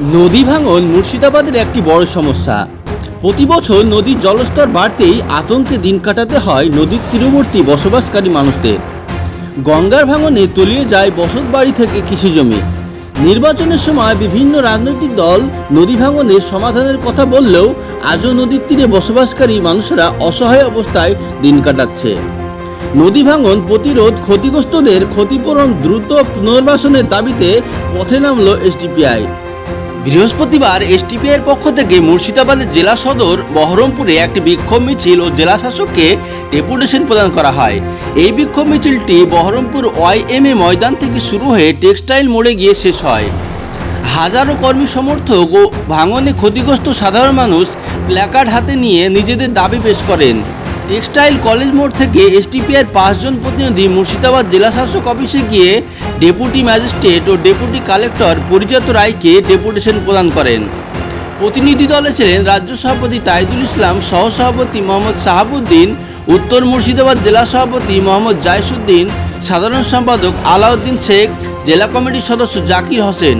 নদী ভাঙন মুর্শিদাবাদের একটি বড় সমস্যা। প্রতি বছর নদীর জলস্তর বাড়তেই আতঙ্কে দিন কাটাতে হয় নদীর তীরবর্তী বসবাসকারী মানুষদের। গঙ্গার ভাঙনে তলিয়ে যায় বসত বাড়ি থেকে কৃষিজমি নির্বাচনের সময় বিভিন্ন রাজনৈতিক দল নদী ভাঙনের সমাধানের কথা বললেও আজও নদীর তীরে বসবাসকারী মানুষেরা অসহায় অবস্থায় দিন কাটাচ্ছে। নদী ভাঙন প্রতিরোধ ক্ষতিগ্রস্তদের ক্ষতিপূরণ দ্রুত পুনর্বাসনের দাবিতে পথে নামল এসডিপিআই। বৃহস্পতিবার এসটিপিআইয়ের পক্ষ থেকে মুর্শিদাবাদের জেলা সদর বহরমপুরে একটি বিক্ষোভ মিছিল ও জেলা শাসককে ডেপুটেশন প্রদান করা হয়। এই বিক্ষোভ মিছিলটি বহরমপুর ওয়াইএমএ ময়দান থেকে শুরু হয়ে টেক্সটাইল মোড়ে গিয়ে শেষ হয়। হাজারো কর্মী সমর্থক ও ভাঙনে ক্ষতিগ্রস্ত সাধারণ মানুষ প্ল্যাকার্ড হাতে নিয়ে নিজেদের দাবি পেশ করেন। টেক্সটাইল কলেজ মোড় থেকে এসটিপিআর পাঁচজন প্রতিনিধি মুর্শিদাবাদ জেলা শাসক অফিসে গিয়ে ডেপুটি ম্যাজিস্ট্রেট ও ডেপুটি কালেক্টর পরিজাত রায়কে ডেপুটেশন প্রদান করেন। প্রতিনিধি দলে ছিলেন রাজ্য সভাপতি তাইদুল ইসলাম সহসভাপতি মোহাম্মদ শাহাবুদ্দিন উত্তর মুর্শিদাবাদ জেলা সভাপতি মোহাম্মদ জায়সুদ্দিন, সাধারণ সম্পাদক আলাউদ্দিন শেখ, জেলা কমিটির সদস্য জাকির হোসেন।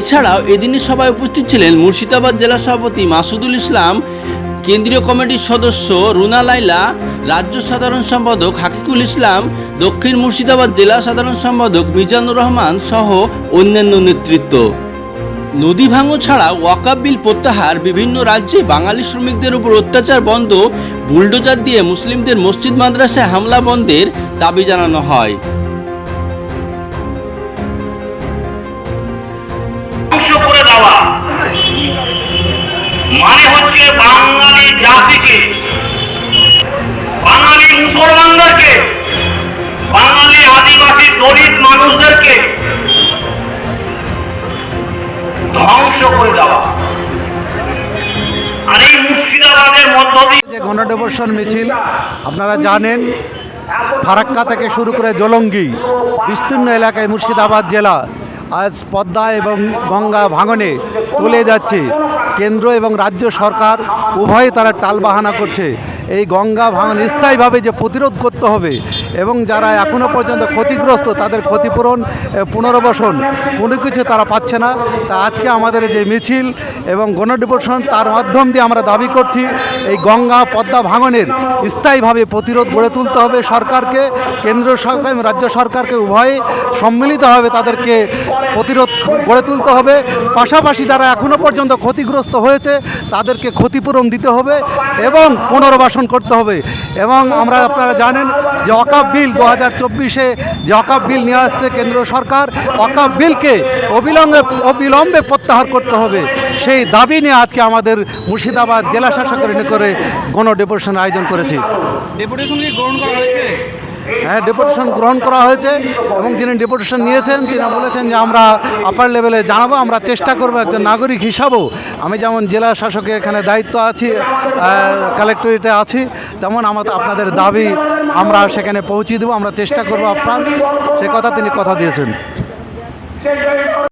এছাড়াও এদিনের সভায় উপস্থিত ছিলেন মুর্শিদাবাদ জেলা সভাপতি মাসুদুল ইসলাম কেন্দ্রীয় কমিটির সদস্য রুনা লাইলা রাজ্য সাধারণ সম্পাদক হাকিকুল ইসলাম, দক্ষিণ মুর্শিদাবাদ জেলা সাধারণ সম্পাদক মিজানুর রহমান সহ অন্যান্য নেতৃত্ব। নদী ভাঙন ছাড়া ওয়াকাব বিল প্রত্যাহার, বিভিন্ন রাজ্যে বাঙালি শ্রমিকদের উপর অত্যাচার বন্ধ, বুলডোজার দিয়ে মুসলিমদের মসজিদ, মাদ্রাসায় হামলা বন্ধের দাবি জানানো হয়। মানে হচ্ছে জাতিকে, বাঙালি মুসলমানদেরকে, বাঙালি আদিবাসী গরিব মানুষদেরকে ধ্বংস করে দেওয়া। আর এই মুর্শিদাবাদের মধ্য দিয়ে যে গণডেবর্ষণ মিছিল, আপনারা জানেন, ফারাক্কা থেকে শুরু করে জলঙ্গি, বিস্তীর্ণ এলাকায় মুর্শিদাবাদ জেলা আজ পদ্মা এবং গঙ্গা ভাঙনে তুলে যাচ্ছে। কেন্দ্র এবং রাজ্য সরকার উভয়ে তারা টালবাহানা করছে। এই গঙ্গা ভাঙন স্থায়ীভাবে যে প্রতিরোধ করতে হবে এবং যারা এখনও পর্যন্ত ক্ষতিগ্রস্ত, তাদের ক্ষতিপূরণ পুনর্বাসন, কোনো কিছু তারা পাচ্ছে না। তা আজকে আমাদের যে মিছিল এবং গণডিবর্ষণ তার মাধ্যম দিয়ে আমরা দাবি করছি, এই গঙ্গা পদ্মা ভাঙনের স্থায়ীভাবে প্রতিরোধ গড়ে তুলতে হবে সরকারকে কেন্দ্র সরকার এবং রাজ্য সরকারকে উভয়ে সম্মিলিতভাবে তাদেরকে প্রতিরোধ গড়ে তুলতে হবে। পাশাপাশি যারা এখনও পর্যন্ত ক্ষতিগ্রস্ত হয়েছে, তাদেরকে ক্ষতিপূরণ দিতে হবে এবং পুনর্বাসন করতে হবে। এবং আমরা আপনারা জানেন যে অকাপ বিল দু হাজার চব্বিশে যে অকাপ বিল নিয়ে আসছে কেন্দ্র সরকার, অকাপ বিলকে অবিলম্বে অবিলম্বে প্রত্যাহার করতে হবে। সেই দাবি নিয়ে আজকে আমাদের মুর্শিদাবাদ জেলা শাসকের করে গণ ডেপুটেশন আয়োজন করেছি। ডেপুটেশন গ্রহণ করা হয়েছে? হ্যাঁ ডেপুটেশন গ্রহণ করা হয়েছে এবং যিনি ডেপুটেশন নিয়েছেন, তিনি বলেছেন যে আমরা আপার লেভেলে জানাব, আমরা চেষ্টা করব একজন নাগরিক হিসাবেও। আমি যেমন জেলা শাসকের এখানে দায়িত্ব আছি কালেক্টরেটে আছি, তেমন আমার, আপনাদের দাবি আমরা সেখানে পৌঁছে দেবো, আমরা চেষ্টা করব আপনার। সে কথা তিনি কথা দিয়েছেন।